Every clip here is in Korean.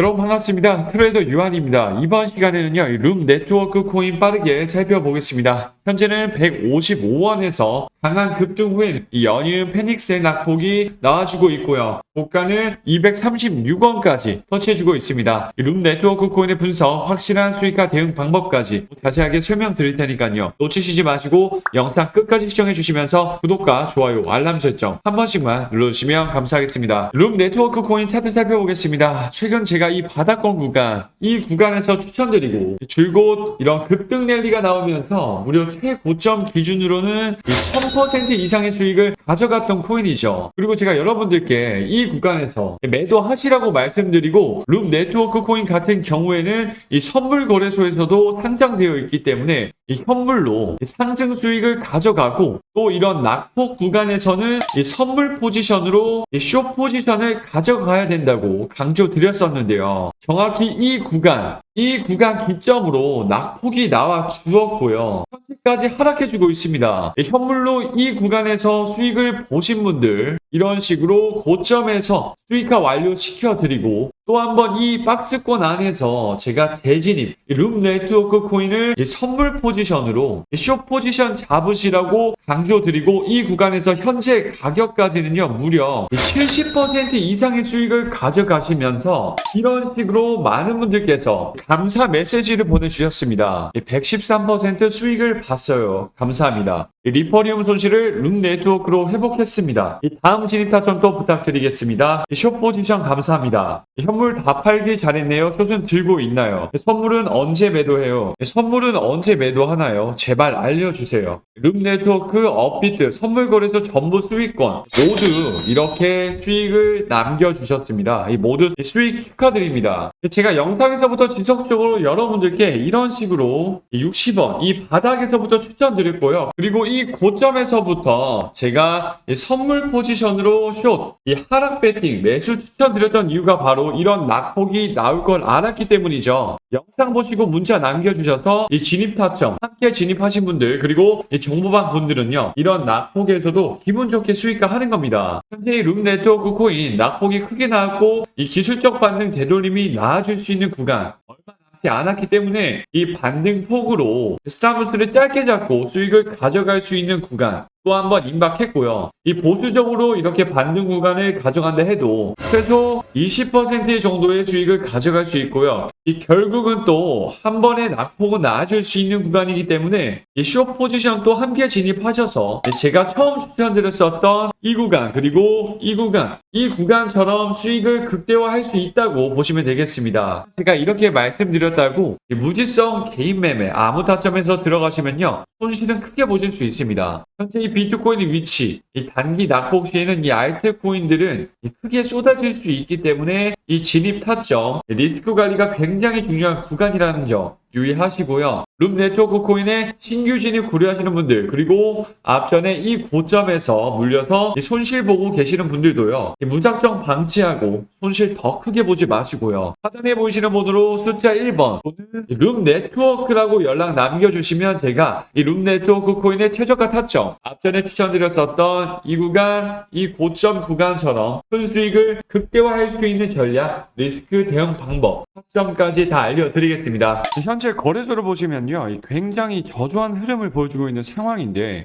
여러분 반갑습니다. 트레이더 유한입니다. 이번 시간에는요, 이룸 네트워크 코인 빠르게 살펴보겠습니다. 현재는 155원에서 강한 급등 후엔 이 연이은 페닉스의 낙폭이 나와주고 있고요. 고가는 236원까지 터치해주고 있습니다. 이룸 네트워크 코인의 분석, 확실한 수익화 대응 방법까지 자세하게 설명드릴 테니까요. 놓치시지 마시고 영상 끝까지 시청해주시면서 구독과 좋아요, 알람 설정 한 번씩만 눌러주시면 감사하겠습니다. 룸 네트워크 코인 차트 살펴보겠습니다. 최근 제가 이 바닥권 구간, 이 구간에서 추천드리고 줄곧 이런 급등 랠리가 나오면서 무려 최고점 기준으로는 이1000% 이상의 수익을 가져갔던 코인이죠. 그리고 제가 여러분들께 이 구간에서 매도하시라고 말씀드리고 룸 네트워크 코인 같은 경우에는 이 선물 거래소에서도 상장되어 있기 때문에 이 현물로 상승 수익을 가져가고 또 이런 낙폭 구간에서는 이 선물 포지션으로 이쇼 포지션을 가져가야 된다고 강조 드렸었는데요. 정확히 이 구간, 이 구간 기점으로 낙폭이 나와 주었고요. 현재까지 하락해주고 있습니다. 이 현물로 이 구간에서 수익을 보신 분들 이런 식으로 고점에서 수익화 완료시켜드리고 또 한 번 이 박스권 안에서 제가 재진입 이룸 네트워크 코인을 이 선물 포지션으로 이쇼 포지션 잡으시라고 강조드리고 이 구간에서 현재 가격까지는요 무려 70% 이상의 수익을 가져가시면서 이런 식으로 많은 분들께서 감사 메시지를 보내주셨습니다. 113% 수익을 봤어요. 감사합니다. 이 리퍼리움 손실을 룸 네트워크로 회복했습니다. 이 다음 진입 타점 또 부탁드리겠습니다. 이숏 포지션 감사합니다. 이 현물 다 팔기 잘했네요. 숏은 들고 있나요? 이 선물은 언제 매도해요? 이 선물은 언제 매도하나요? 제발 알려주세요. 룸 네트워크, 업비트, 선물 거래소 전부 수익권 모두 이렇게 수익을 남겨주셨습니다. 이 모두 수익 축하드립니다. 제가 영상에서부터 지속적으로 여러분들께 이런 식으로 60원 이 바닥에서부터 추천드렸고요. 그리고 이 고점에서부터 제가 이 선물 포지션으로 숏, 이 하락 배팅 매수 추천드렸던 이유가 바로 이런 낙폭이 나올 걸 알았기 때문이죠. 영상 보시고 문자 남겨주셔서 이 진입 타점 함께 진입하신 분들 그리고 이 정보방 분들은요 이런 낙폭에서도 기분 좋게 수익화 하는 겁니다. 현재 이룸 네트워크 코인 낙폭이 크게 나왔고 이 기술적 반등 되돌림이 나 아질 수 있는 구간 얼마 남지 않았기 때문에 이 반등 폭으로 스타벅스를 짧게 잡고 수익을 가져갈 수 있는 구간 또 한 번 임박했고요. 이 보수적으로 이렇게 반등 구간을 가져간다 해도 최소 20% 정도의 수익을 가져갈 수 있고요. 이 결국은 또 한 번에 낙폭은 나아질 수 있는 구간이기 때문에 이쇼 포지션 또 함께 진입하셔서 제가 처음 추천드렸었던 이 구간 그리고 이 구간 이 구간처럼 수익을 극대화할 수 있다고 보시면 되겠습니다. 제가 이렇게 말씀드렸다고 이 무지성 개인 매매 아무 타점에서 들어가시면요 손실은 크게 보실 수 있습니다. 현재 이 비트코인의 위치, 이 단기 낙폭 시에는 이 알트코인들은 이 크게 쏟아질 수 있기 때문에 이 진입 타점, 리스크 관리가 굉장히 중요한 구간이라는 점 유의하시고요. 룸 네트워크 코인의 신규 진입 고려하시는 분들 그리고 앞전에 이 고점에서 물려서 이 손실 보고 계시는 분들도요. 이 무작정 방치하고 손실 더 크게 보지 마시고요. 하단에 보이시는 번호로 숫자 1번 또는 룸 네트워크라고 연락 남겨주시면 제가 이 룸 네트워크 코인의 최저가 타점 앞전에 추천드렸었던 이 구간 이 고점 구간처럼 큰 수익을 극대화할 수 있는 전략 리스크 대응 방법 타점까지 다 알려드리겠습니다. 현재 거래소를 보시면 요. 이 굉장히 저조한 흐름을 보여주고 있는 상황인데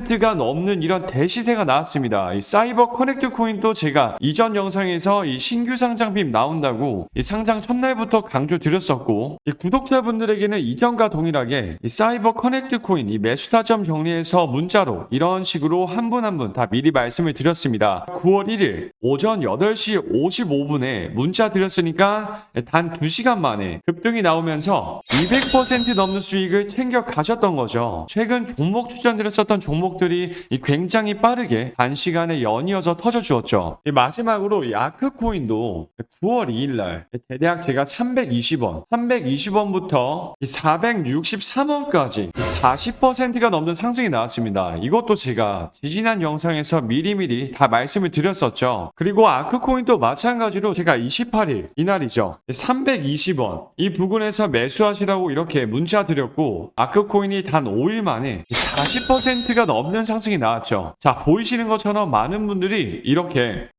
100%가 넘는 이런 대시세가 나왔습니다. 이 사이버 커넥트 코인도 제가 이전 영상에서 이 신규 상장 빔 나온다고 이 상장 첫날부터 강조 드렸었고 이 구독자분들에게는 이전과 동일하게 이 사이버 커넥트 코인 이 매수 타점 정리해서 문자로 이런 식으로 한 분 한 분 다 미리 말씀을 드렸습니다. 9월 1일 오전 8시 55분에 문자 드렸으니까 단 2시간 만에 급등이 나오면서 200% 넘는 수익을 챙겨 가셨던 거죠. 최근 종목 추천드렸었던 종목들이 이 굉장히 빠르게 단시간에 연이어서 터져 주었죠. 이 마지막으로 이 아크코인도 9월 2일 날 대략 제가 320원, 320원부터 463원까지 40%가 넘는 상승이 나왔습니다. 이것도 제가 지지난 영상에서 미리미리 다 말씀을 드렸었죠. 그리고 아크코인도 마찬가지로 제가 28일 이날이죠. 320원 이 부근에서 매수하시라고 이렇게 문자 드렸고 아크코인이 단 5일 만에 40%가 넘는 상승이 나왔죠. 자 보이시는 것처럼 많은 분들이 이렇게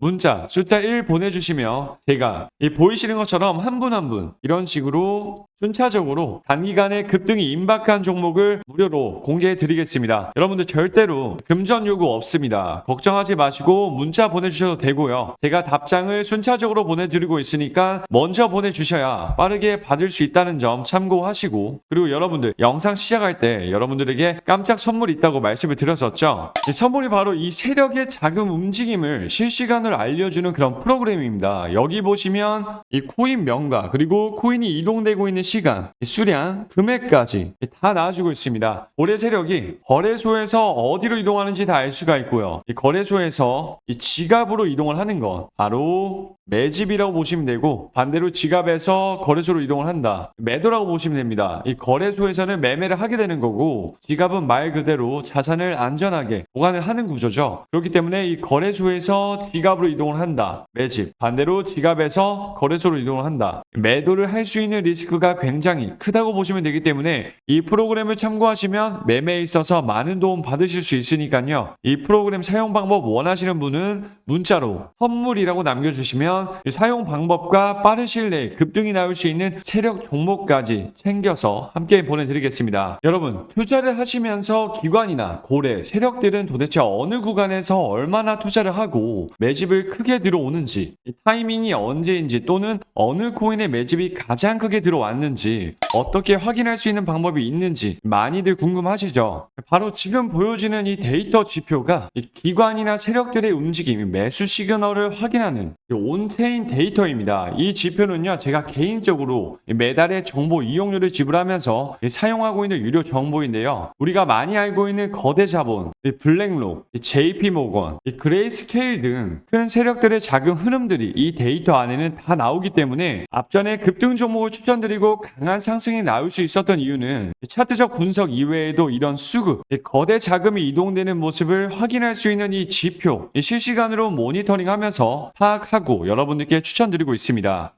문자 숫자 1 보내주시면 제가 이 보이시는 것처럼 한분 한 분 이런 식으로 순차적으로 단기간에 급등이 임박한 종목을 무료로 공개해 드리겠습니다. 여러분들 절대로 금전 요구 없습니다. 걱정하지 마시고 문자 보내주셔도 되고요. 제가 답장을 순차적으로 보내드리고 있으니까 먼저 보내주셔야 빠르게 받을 수 있다는 점 참고하시고 그리고 여러분들 영상 시작할 때 여러분들에게 깜짝 선물 있다고 말씀을 드렸었죠. 이 선물이 바로 이 세력의 자금 움직임을 실시간으로 알려주는 그런 프로그램입니다. 여기 보시면 이 코인 명가 그리고 코인이 이동되고 있는 시간, 수량, 금액까지 다 나와주고 있습니다. 올해 세력이 거래소에서 어디로 이동하는지 다 알 수가 있고요. 이 거래소에서 이 지갑으로 이동을 하는 건 바로 매집이라고 보시면 되고 반대로 지갑에서 거래소로 이동을 한다. 매도라고 보시면 됩니다. 이 거래소에서는 매매를 하게 되는 거고 지갑은 말 그대로 자산을 안전하게 보관을 하는 구조죠. 그렇기 때문에 이 거래소에서 지갑으로 이동을 한다. 매집. 반대로 지갑에서 거래소로 이동을 한다. 매도를 할 수 있는 리스크가 굉장히 크다고 보시면 되기 때문에 이 프로그램을 참고하시면 매매에 있어서 많은 도움 받으실 수 있으니까요. 이 프로그램 사용 방법 원하시는 분은 문자로 선물이라고 남겨주시면 이 사용 방법과 빠른 시일 내에 급등이 나올 수 있는 세력 종목까지 챙겨서 함께 보내드리겠습니다. 여러분 투자를 하시면서 기관이나 고래, 세력들은 도대체 어느 구간에서 얼마나 투자를 하고 매집을 크게 들어오는지 이 타이밍이 언제인지 또는 어느 코인의 매집이 가장 크게 들어왔는지 어떻게 확인할 수 있는 방법이 있는지 많이들 궁금하시죠? 바로 지금 보여지는 이 데이터 지표가 이 기관이나 세력들의 움직임, 매수 시그널을 확인하는 이 온체인 데이터입니다. 이 지표는요, 제가 개인적으로 이 매달의 정보 이용료를 지불하면서 이 사용하고 있는 유료 정보인데요. 우리가 많이 알고 있는 거대 자본, 이 블랙록, 이 JP 모건, 이 그레이스케일 등 큰 세력들의 자금 흐름들이 이 데이터 안에는 다 나오기 때문에 앞전에 급등 종목을 추천드리고 강한 상승이 나올 수 있었던 이유는 이 차트적 분석 이외에도 이런 수급, 이 거대 자금이 이동되는 모습을 확인할 수 있는 이 지표, 이 실시간으로 모니터링하면서 파악하고 여러 분들께 추천드리고 있습니다.